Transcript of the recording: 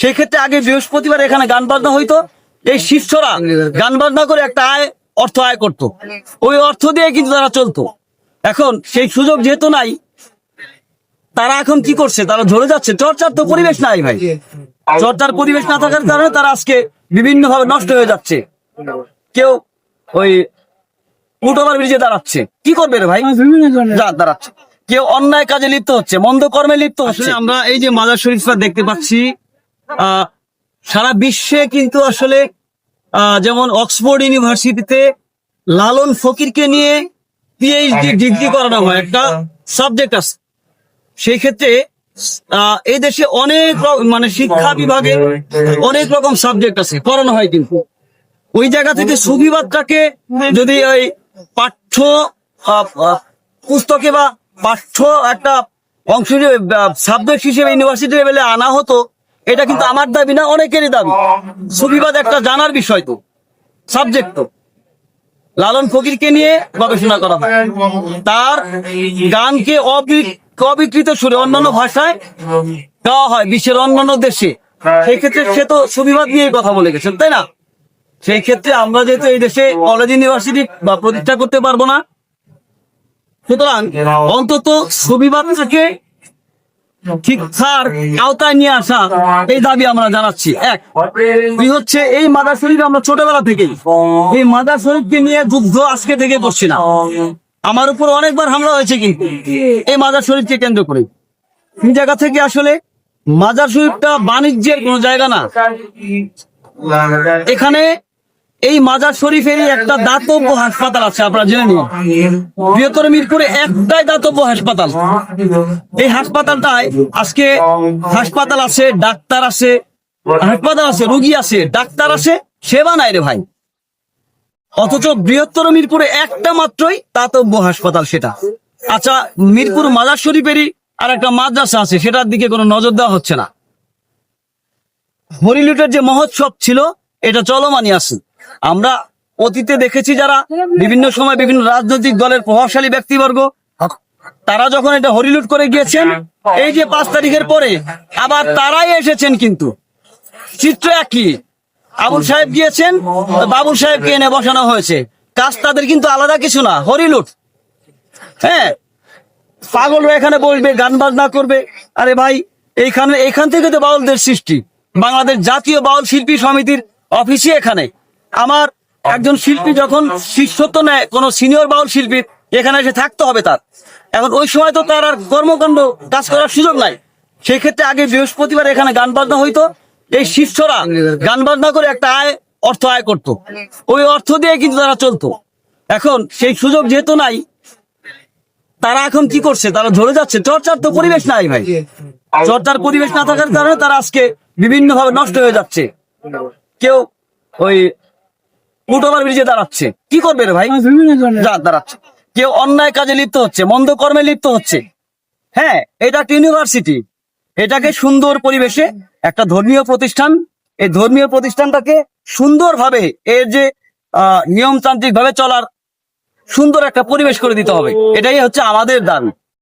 সেই ক্ষেত্রে আগে বৃহস্পতিবার এখানে গান বাজনা হইতো। এই শিষ্যরা গান বাজনা করে একটা আয় অর্থ আয় করত। ওই অর্থ দিয়ে কিন্তু তারা চলতো। এখন সেই সুযোগ যেহেতু নাই তারা এখন কি করছে? তারা ঝরে যাচ্ছে। চর্চার তো পরিবেশ নাই ভাই। চর্চার পরিবেশ না থাকার কারণে তারা আজকে বিভিন্ন ভাবে নষ্ট হয়ে যাচ্ছে। কেউ ওই ফুটওভার ব্রিজে দাঁড়াচ্ছে। কি করবে রে ভাই? দাঁড়াচ্ছে। কেউ অন্যায় কাজে লিপ্ত হচ্ছে মন্দ কর্মে লিপ্ত হচ্ছে। আমরা এই যে মাজার শরীফটা দেখতে পাচ্ছি সারা বিশ্বে কিন্তু আসলে আহ, যেমন অক্সফোর্ড ইউনিভার্সিটিতে লালন ফকিরকে নিয়ে পিএইচডি ডিগ্রি করানো হয় একটা সাবজেক্ট আছে। সেই ক্ষেত্রে এই দেশে অনেক মানে শিক্ষা বিভাগে অনেক রকম সাবজেক্ট আছে পড়ানো হয় কিন্তু। ওই জায়গা থেকে সুবিবাদটাকে যদি ওই পাঠ্য পুস্তকে বা পাঠ্য একটা অংশ সাবজেক্ট হিসেবে ইউনিভার্সিটি লেভেলে আনা হতো এটা কিন্তু আমার দাবি না অনেকেরই দাবি। সুবিবাদ একটা জানার বিষয় তো সাবজেক্ট তো। লালন ফকিরকে নিয়ে গবেষণা করা হয়। তার গানকে অবি- অবিকৃত সুরে অন্যান্য ভাষায় গাওয়া হয় বিশ্বের অন্যান্য দেশে। সেই ক্ষেত্রে সে তো সুবিবাদ নিয়ে কথা বলে গেছেন তাই না? সেই ক্ষেত্রে আমরা যেহেতু এই দেশে কলেজ ইউনিভার্সিটি বা প্রতিষ্ঠা করতে পারব না সুতরাং অন্তত সুবিবাদটাকে শিক্ষার আওতায় নিয়ে আসা এই দাবি আমরা জানাচ্ছি। এক, দুই হচ্ছে এই মাদার শরীফ আমরা ছোটবেলা থেকেই, এই মাদার শরীফকে নিয়ে যুদ্ধ আজকে থেকে করছি না। আমার উপর অনেকবার হামলা হয়েছে কিন্তু এই মাজার শরীফকে কেন্দ্র করে। এই জায়গা থেকে আসলে মাজার শরীফটা বাণিজ্যের কোনো জায়গা না। এখানে এই মাজার শরীফেরই একটা দাতব্য হাসপাতাল আছে, আপনারা জেনে নিন। বৃহত্তর মিরপুরে একটাই দাতব্য হাসপাতাল। এই হাসপাতালটায় আজকে হাসপাতাল আছে, ডাক্তার আছে, হাসপাতাল আছে, রুগী আছে, ডাক্তার আছে, সেবা নাই রে ভাই। অথচ বৃহত্তর মিরপুরে একটা মাত্রই দাতব্য হাসপাতাল সেটা। আচ্ছা মিরপুর মাজার শরীফেরই আর একটা মাদ্রাসা আছে, সেটার দিকে কোনো নজর দেওয়া হচ্ছে না। হরিলুটের যে মহোৎসব ছিল, এটা চলমানই আছে। আমরা অতীতে দেখেছি যারা বিভিন্ন সময় বিভিন্ন রাজনৈতিক দলের প্রভাবশালী ব্যক্তিবর্গ, তারা যখন এটা হরিলুট করে গিয়েছেন, এই যে পাঁচ তারিখের পরে আবার তারাই এসেছেন কিন্তু। চিত্র একই। আবুল সাহেব গিয়েছেন, বাবুল সাহেবকে এনে বসানো হয়েছে। কাজ তাদের কিন্তু আলাদা কিছু না, হরিলুট। হ্যাঁ পাগলরা এখানে বলবে গান বাজনা করবে। আরে ভাই, এইখানে এইখান থেকে তো বাউলদের সৃষ্টি। বাংলাদেশ জাতীয় বাউল শিল্পী সমিতির অফিসই এখানে। আমার একজন শিল্পী যখন শিষ্যত্ব নেয়, কোন সিনিয়র বাউল শিল্পী এখানে এসে থাকতে হবে তার। এখন ওই সময় তো তার আর কর্মকাণ্ড কাজ করার সুযোগ নাই। সেই ক্ষেত্রে আগে বৃহস্পতিবার এখানে গান বাজনা হইতো। এই শিষ্যরা গান বাজনা করে একটা আয়, অর্থ আয় করত। ওই অর্থ দিয়ে কিন্তু তারা চলতো। এখন সেই সুযোগ যেহেতু নাই, তারা এখন কি করছে? তারা ধরে যাচ্ছে। চর্চার তো পরিবেশ নাই ভাই। চর্চার পরিবেশ না থাকার কারণে তারা আজকে বিভিন্ন ভাবে নষ্ট হয়ে যাচ্ছে। কেউ ওই ফুটওভার ব্রিজে দাঁড়াচ্ছে। কি করবে রে ভাই? দাঁড়াচ্ছে। কেউ অন্যায় কাজে লিপ্ত হচ্ছে মন্দ কর্মে লিপ্ত হচ্ছে। হ্যাঁ এটা একটা ইউনিভার্সিটি এটাকে সুন্দর পরিবেশে একটা ধর্মীয় প্রতিষ্ঠান এই ধর্মীয় প্রতিষ্ঠানটাকে সুন্দরভাবে এর যে নিয়মতান্ত্রিক ভাবে চলার সুন্দর একটা পরিবেশ করে দিতে হবে। এটাই হচ্ছে আমাদের দাবি।